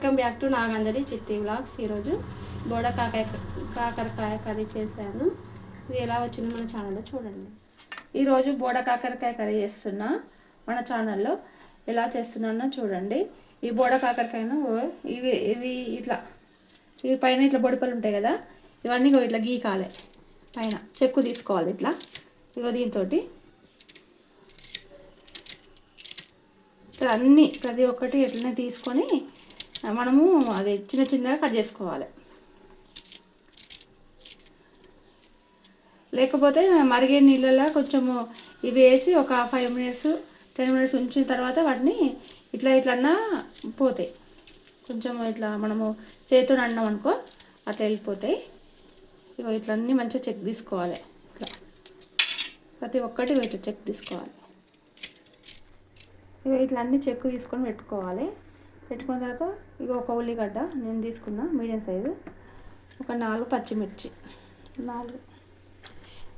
Welcome back to Naganjali చిట్టి vlogs. ఈరోజు బోడ కాకాయ కాకరకాయ కర్రీ చేశాను. ఇది ఎలా వచ్చిందో మన ఛానల్లో చూడండి. ఈరోజు బోడ కాకరకాయ కర్రీ చేస్తున్నా మన ఛానల్లో. ఎలా చేస్తున్నానో చూడండి. ఈ బోడ కాకరకాయను ఇవి ఇవి ఇట్లా ఇవి పైన ఇట్లా బొడిపలు ఉంటాయి కదా ఇవన్నీ ఇట్లా గీకాలి పైన చెక్కు తీసుకోవాలి ఇట్లా. ఇగో దీంతో ఇట్లా అన్నీ ప్రతి ఒక్కటి ఎట్లనే తీసుకొని మనము అది చిన్న చిన్నగా కట్ చేసుకోవాలి. లేకపోతే మరిగే నీళ్ళలో కొంచెము ఇవి వేసి ఒక ఫైవ్ మినిట్స్ టెన్ మినిట్స్ ఉంచిన తర్వాత వాటిని ఇట్లా ఇట్లన్నా పోతాయి. కొంచెం ఇట్లా మనము చేతితో అన్నాం అనుకో అట్లా వెళ్ళిపోతాయి. ఇగో ఇట్లా అన్నీ మంచిగా చెక్ తీసుకోవాలి. ఇట్లా ప్రతి ఒక్కటి ఇట్లా చెక్ తీసుకోవాలి. ఇవి ఇట్లా అన్నీ చెక్కు తీసుకొని పెట్టుకోవాలి. పెట్టుకున్న తర్వాత ఇక ఒక ఉల్లిగడ్డ నేను తీసుకున్నా మీడియం సైజు ఒక నాలుగు పచ్చిమిర్చి. నాలుగు.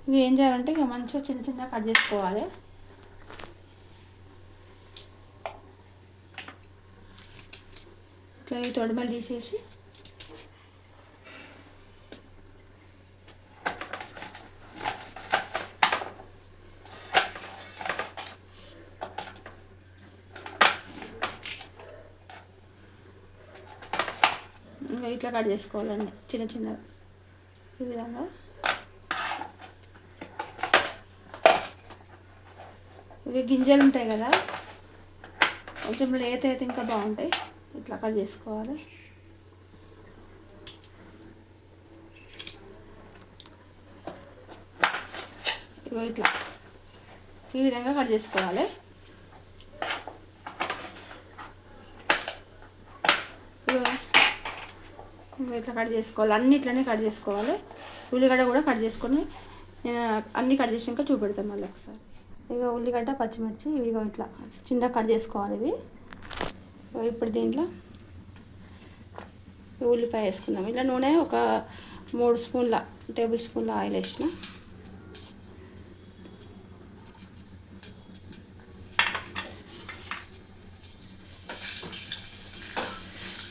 ఇవి ఏం చేయాలంటే ఇక మంచిగా చిన్న చిన్నగా కట్ చేసుకోవాలి. ఇట్లా ఈ తొడిమలు తీసేసి ఇంకా ఇట్లా కట్ చేసుకోవాలండి. చిన్న చిన్నగా ఈ విధంగా. ఇవి గింజలు ఉంటాయి కదా. కొంచెం లేత అయితే ఇంకా బాగుంటాయి. ఇట్లా కట్ చేసుకోవాలి. ఇగో ఇట్లా. ఈ విధంగా కట్ చేసుకోవాలి ఇగో ఇంకా ఇట్లా కట్ చేసుకోవాలి. అన్ని ఇట్లనే కట్ చేసుకోవాలి. ఉల్లిగడ్డ కూడా కట్ చేసుకొని నేను అన్నీ కట్ చేసినాక చూపెడతాను మళ్ళీ ఒకసారి. ఇక ఉల్లిగడ్డ పచ్చిమిర్చి ఇవి ఇట్లా చిన్న కట్ చేసుకోవాలి ఇవి. ఇప్పుడు దీంట్లో ఉల్లిపాయ వేసుకుందాం. ఇలా నూనె ఒక మూడు స్పూన్ల టేబుల్ స్పూన్ల ఆయిల్ వేసిన.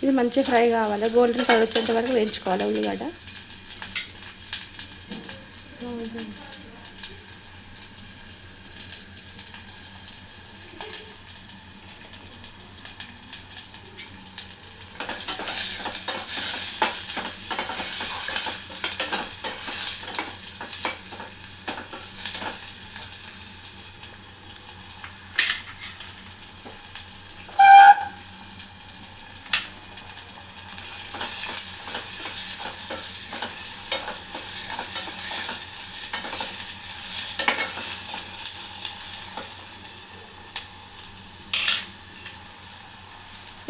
ఇది మంచిగా ఫ్రై కావాలి. గోల్డెన్ కలర్ వచ్చేంత వరకు వేయించుకోవాలి ఉల్లిగడ్డ.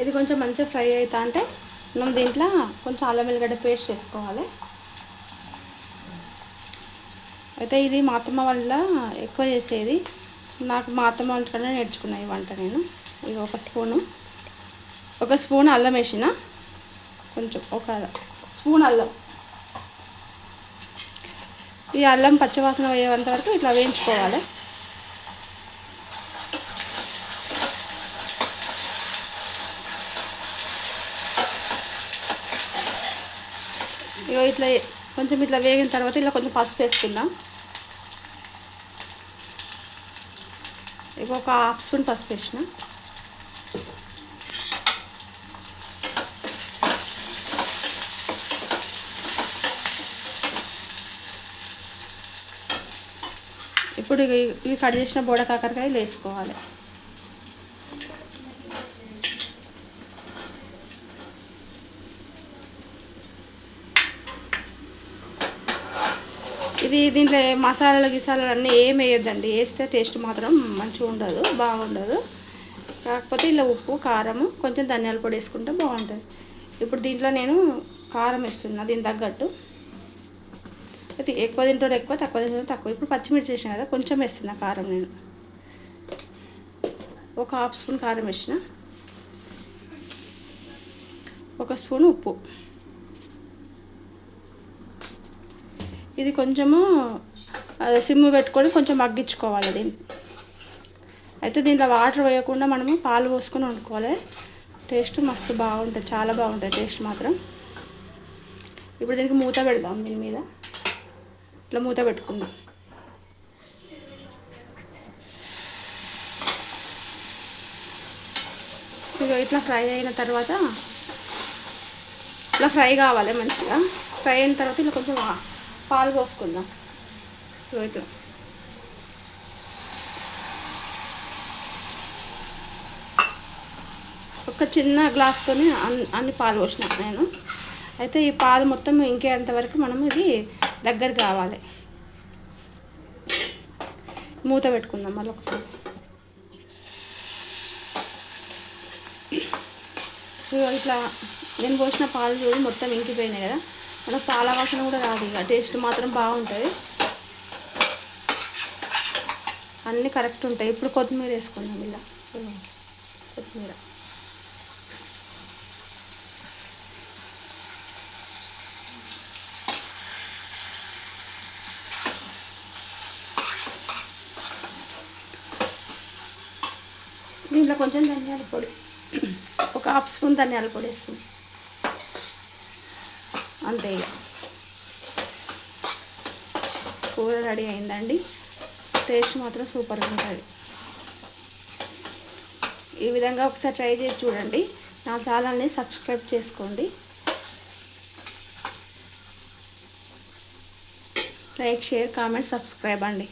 ఇది కొంచెం మంచిగా ఫ్రై అవుతా అంటే మనం దీంట్లో కొంచెం అల్లం వెల్లిగడ్డ పేస్ట్ వేసుకోవాలి. అయితే ఇది మా అత్తమ్మ వల్ల ఎక్కువ చేసేది. నాకు మా అత్తమ్మ వాళ్ళ కన్నా నేర్చుకున్నా ఈ వంట నేను. ఇది ఒక స్పూను. ఒక స్పూన్ అల్లం వేసిన. కొంచెం ఒక స్పూన్ అల్లం. ఈ అల్లం పచ్చివాసన పోయేంత వరకు ఇట్లా వేయించుకోవాలి. ఇగో ఇట్లా కొంచెం ఇట్లా వేగిన తర్వాత ఇలా కొంచెం పసుపు వేసుకుందాం. ఇక ఒక హాఫ్ స్పూన్ పసుపు వేసిన. ఇప్పుడు ఇక ఇవి కట్ చేసిన బోడ కాకరకాయలు వేసుకోవాలి. ఇది దీంట్లో మసాలాలు గిసాలాలు అన్నీ ఏం వేయొద్దండి. వేస్తే టేస్ట్ మాత్రం మంచిగా ఉండదు బాగుండదు. కాకపోతే ఇలా ఉప్పు కారము కొంచెం ధనియాల పొడి వేసుకుంటే బాగుంటుంది. ఇప్పుడు దీంట్లో నేను కారం వేస్తున్నా దీని తగ్గట్టు. అయితే ఎక్కువ తింటారు ఎక్కువ తక్కువ తింటారు తక్కువ. ఇప్పుడు పచ్చిమిర్చి వేసిన కదా కొంచెం వేస్తున్నా కారం నేను. ఒక హాఫ్ స్పూన్ కారం వేసిన. ఒక స్పూన్ ఉప్పు. ఇది కొంచెము సిమ్ పెట్టుకొని కొంచెం మగ్గించుకోవాలి దీన్ని. అయితే దీంట్లో వాటర్ వేయకుండా మనము పాలు పోసుకొని వండుకోవాలి. టేస్ట్ మస్తు బాగుంటుంది చాలా బాగుంటుంది టేస్ట్ మాత్రం. ఇప్పుడు దీనికి మూత పెడదాం దీని మీద. ఇట్లా మూత పెట్టుకుందాం. ఇక ఇట్లా ఫ్రై అయిన తర్వాత ఇట్లా ఫ్రై కావాలి మంచిగా. ఫ్రై అయిన తర్వాత ఇలా కొంచెం పాలు పోసుకుందాం. ఇట్లా ఒక చిన్న గ్లాస్తోనే అన్ని అన్ని పాలు పోసిన నేను. అయితే ఈ పాలు మొత్తం ఇంకేంత వరకు మనం ఇది దగ్గర కావాలి. మూత పెట్టుకుందాం మళ్ళీ ఒకసారి. ఇట్లా నేను పోసిన పాలు చూసి మొత్తం ఇంకిపోయినాయి కదా. మనకు పాల వాసన కూడా రాదు ఇక. టేస్ట్ మాత్రం బాగుంటుంది. అన్నీ కరెక్ట్ ఉంటాయి. ఇప్పుడు కొత్తిమీర వేసుకున్నాం ఇలా. కొత్తిమీర. దీంట్లో కొంచెం ధనియాల పొడి. ఒక హాఫ్ స్పూన్ ధనియాల పొడి వేసుకుంటాం అంతే ఇక. కూర రెడీ అయిందండి. టేస్ట్ మాత్రం సూపర్గా ఉంటుంది. ఈ విధంగా ఒకసారి ట్రై చేసి చూడండి. నా ఛానల్ని సబ్స్క్రైబ్ చేసుకోండి. లైక్ షేర్ కామెంట్ సబ్స్క్రైబ్ అండి.